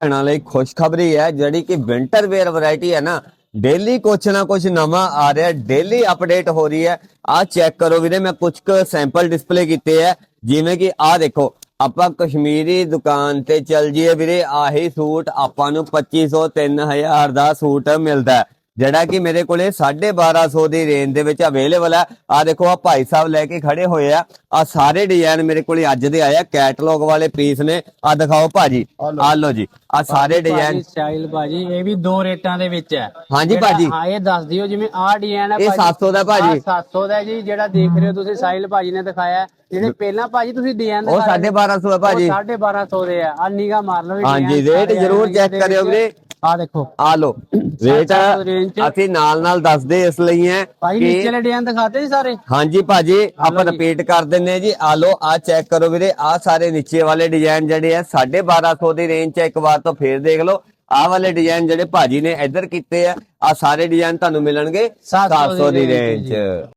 ਭੈਣਾਂ ਲਈ ਖੁਸ਼ਖਬਰੀ ਹੈ, ਜਿਹੜੀ ਕਿ ਵਿੰਟਰ ਵੇਅਰ ਵੈਰਾਈਟੀ ਹੈ ਨਾ। ਡੇਲੀ ਕੁਛ ਨਾ ਕੁਛ ਨਵਾਂ ਆ ਰਿਹਾ ਡੇਲੀ ਅਪਡੇਟ ਹੋ ਰਹੀ ਹੈ। ਆ ਚੈੱਕ ਕਰੋ ਵੀਰੇ, ਮੈਂ ਕੁਝ ਕੁ ਸੈਂਪਲ ਡਿਸਪਲੇ ਕੀਤੇ ਹੈ। ਜਿਵੇਂ ਕਿ ਆ ਦੇਖੋ, ਆਪਾਂ ਕਸ਼ਮੀਰੀ ਦੁਕਾਨ ਤੇ ਚੱਲ ਜੀਏ ਵੀਰੇ, ਆਹੀ ਸੂਟ ਆਪਾਂ ਨੂੰ 2500 3000 ਦਾ ਸੂਟ ਮਿਲਦਾ ਹੈ। ਜਿਹੜਾ ਕਿ ਮੇਰੇ ਕੋਲੇ 1250 ਦੀ ਰੇਂਜ ਦੇ ਵਿੱਚ ਅਵੇਲੇਬਲ ਹੈ। ਆ ਦੇਖੋ ਆ ਭਾਈ ਸਾਹਿਬ ਲੈ ਕੇ ਖੜੇ ਹੋਏ ਆ। ਆ ਸਾਰੇ ਡਿਜ਼ਾਈਨ ਮੇਰੇ ਕੋਲੇ ਅੱਜ ਦੇ ਆਏ ਆ। ਕੈਟਲੌਗ ਵਾਲੇ ਪੀਸ ਨੇ। ਆ ਦਿਖਾਓ ਭਾਜੀ। ਆ ਲਓ। ਜੀ। ਆ ਸਾਰੇ ਡਿਜ਼ਾਈਨ ਸਟਾਈਲ ਭਾਜੀ ਇਹ ਵੀ ਦੋ ਰੇਟਾਂ ਦੇ ਵਿੱਚ ਹੈ। ਹਾਂਜੀ ਭਾਜੀ। ਹਾਂ ਇਹ ਦੱਸ ਦਿਓ ਜਿਵੇਂ ਆਹ ਡਿਜ਼ਾਈਨ ਹੈ ਇਹ 700 ਦਾ ਭਾਜੀ। ਆਹ 700 ਦਾ ਜੀ ਜਿਹੜਾ ਦੇਖ ਰਹੇ ਹੋ ਤੁਸੀਂ ਸਾਹਿਲ ਭਾਜੀ ਨੇ ਦਿਖਾਇਆ। ਜਿਹੜੇ ਪਹਿਲਾਂ ਭਾਜੀ ਤੁਸੀਂ ਡਿਜ਼ਾਈਨ ਉਹ 1250 ਹੈ ਭਾਜੀ। 1250 ਦੇ ਆ। ਆ ਨਿਗਾ ਮਾਰ ਲਓ ਹਾਂਜੀ ਰੇਟ ਜ਼ਰੂਰ ਆ ਚੈੱਕ ਕਰਿਓ। ਵੀਰੇ। ਆਹ ਦੇਖੋ। ਆ ਲਓ। ਰੇਟ। ਅਸੀਂ ਨਾਲ ਨਾਲ ਦੱਸਦੇ ਇਸ ਲਈ ਹੈ ਭਾਜੀ ਨੀਚੇ ਵਾਲੇ ਡਿਜ਼ਾਈਨ ਦਿਖਾਤੇ ਜੀ ਸਾਰੇ? ਹਾਂਜੀ ਭਾਜੀ ਆਪਾਂ। ਰਿਪੀਟ ਕਰ ਦਿੰਨੇ ਜੀ। ਆ ਲੋ ਆ ਚੈੱਕ ਕਰੋ ਵੀਰੇ। ਆ ਸਾਰੇ ਨੀਚੇ ਵਾਲੇ ਡਿਜ਼ਾਈਨ ਜਿਹੜੇ ਆ 1250 ਦੀ ਰੇਂਜ 'ਚ ਆ, ਇੱਕ ਵਾਰ ਤੋਂ ਫੇਰ ਦੇਖ ਲਓ। ਆਹ ਵਾਲੇ ਡਿਜ਼ਾਈਨ ਜਿਹੜੇ ਭਾਜੀ ਨੇ ਇੱਧਰ ਕੀਤੇ ਆ ਆ ਸਾਰੇ ਡਿਜ਼ਾਈਨ ਤੁਹਾਨੂੰ ਮਿਲਣਗੇ 700 700 ਦੀ ਰੇਂਜ